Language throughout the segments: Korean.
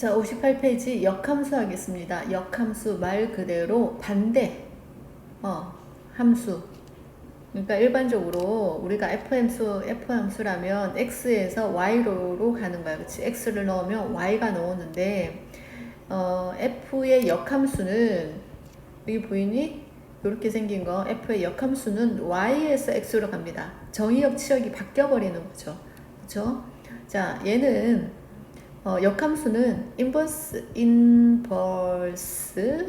자, 58페이지 역함수 하겠습니다. 역함수 말 그대로 반대 어, 함수. 그러니까 일반적으로 우리가 f 함수 f 함수라면 x에서 y로 가는 거야. 그렇지? x를 넣으면 y가 나오는데 어, f의 역함수는 여기 보이니? 이렇게 생긴 거 f의 역함수는 y에서 x로 갑니다. 정의역 치역이 바뀌어 버리는 거죠. 그렇죠? 자, 얘는 어, 역함수는 인버스 인버스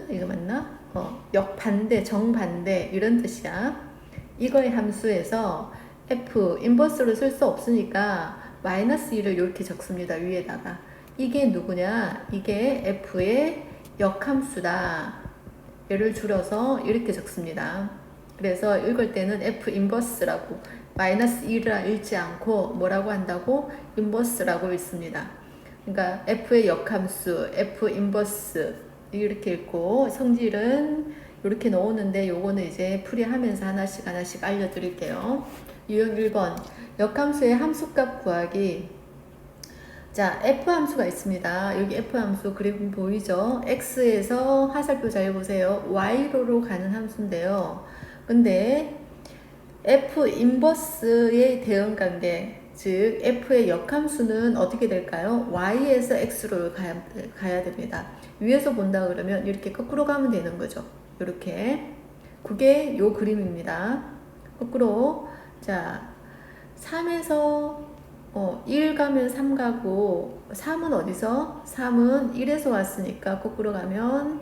이거 맞나? 어, 역반대, 정반대 이런 뜻이야. 이거의 함수에서 f 인버스를 쓸수 없으니까 마이너스 1을 이렇게 적습니다. 위에다가 이게 누구냐? 이게 f의 역함수다. 얘를 줄여서 이렇게 적습니다. 그래서 읽을 때는 f 인버스라고 마이너스 1을 읽지 않고 뭐라고 한다고 인버스라고 읽습니다. 그러니까 f의 역함수, f 인버스 이렇게 읽고 성질은 이렇게 나오는데 요거는 이제 풀이하면서 하나씩 하나씩 알려드릴게요. 유형 1번 역함수의 함수값 구하기 자 f 함수가 있습니다. 여기 f 함수 그림 보이죠? x에서 화살표 잘 보세요. y로로 가는 함수인데요. 근데 f 인버스의 대응 관계 즉 f의 역함수는 어떻게 될까요? y에서 x로 가야, 가야 됩니다. 위에서 본다 그러면 이렇게 거꾸로 가면 되는 거죠. 이렇게 그게 요 그림입니다. 거꾸로 자 3에서 어, 1 가면 3 가고 3은 어디서? 3은 1에서 왔으니까 거꾸로 가면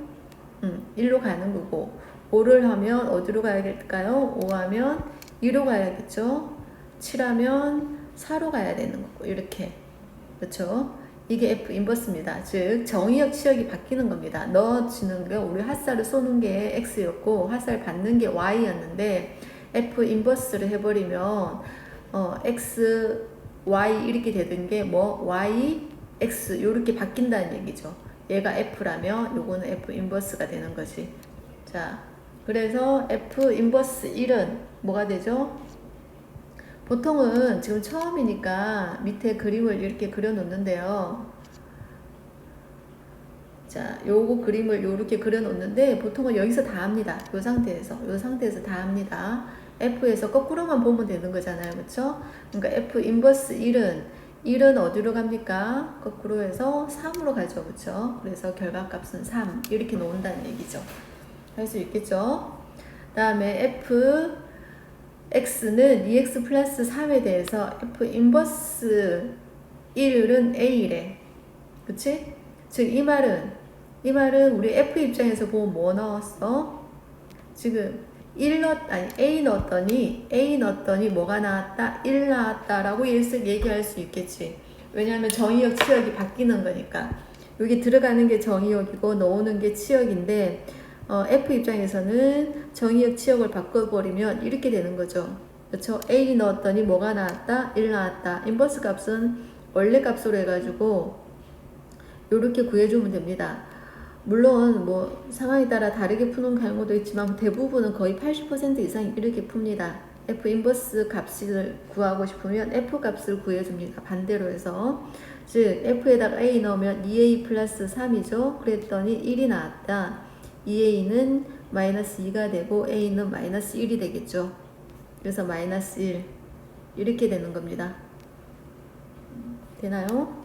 음, 1로 가는 거고 5를 하면 어디로 가야 될까요? 5 하면 2로 가야겠죠? 7 하면 4로 가야 되는 거고 이렇게 그렇죠? 이게 F 인버스입니다. 즉 정의역 치역이 바뀌는 겁니다. 넣어주는 거 우리 핫살을 쏘는 게 X였고 핫살 받는 게 Y였는데 F 인버스를 해버리면 어, X, Y 이렇게 되던 게뭐 Y, X 이렇게 바뀐다는 얘기죠. 얘가 F라면 요거는 F 인버스가 되는 거지. 자, 그래서 F 인버스 1은 뭐가 되죠? 보통은 지금 처음이니까 밑에 그림을 이렇게 그려 놓는데요. 자, 요거 그림을 요렇게 그려 놓는데 보통은 여기서 다 합니다. 요 상태에서. 요 상태에서 다 합니다. F에서 거꾸로만 보면 되는 거잖아요. 그쵸? 그러니까 F 인버스 1은 1은 어디로 갑니까? 거꾸로 해서 3으로 가죠. 그쵸? 그래서 결과값은 3. 이렇게 놓는다는 얘기죠. 할 수 있겠죠? 다음에 F x는 2x 플러스 3에 대해서 f 인버스 1은 a래. 그치? 즉, 이 말은, 이 말은 우리 f 입장에서 보면 뭐 넣었어? 지금 1 넣, 아니, a 넣었더니, a 넣었더니 뭐가 나왔다? 1 나왔다라고 얘기할 수 있겠지. 왜냐하면 정의역, 치역이 바뀌는 거니까. 여기 들어가는 게 정의역이고, 넣는 게 치역인데, 어, F 입장에서는 정의역 치역을 바꿔버리면 이렇게 되는 거죠. 그렇죠? A 넣었더니 뭐가 나왔다? 1 나왔다. 인버스 값은 원래 값으로 해가지고 이렇게 구해주면 됩니다. 물론 뭐 상황에 따라 다르게 푸는 경우도 있지만 대부분은 거의 80% 이상 이렇게 풉니다. F 인버스 값을 구하고 싶으면 F 값을 구해줍니다. 반대로 해서 즉 F에다가 A 넣으면 2A 플러스 3이죠. 그랬더니 1이 나왔다. 2a는 마이너스 2가 되고 a는 마이너스 1이 되겠죠. 그래서 마이너스 1 이렇게 되는 겁니다. 되나요?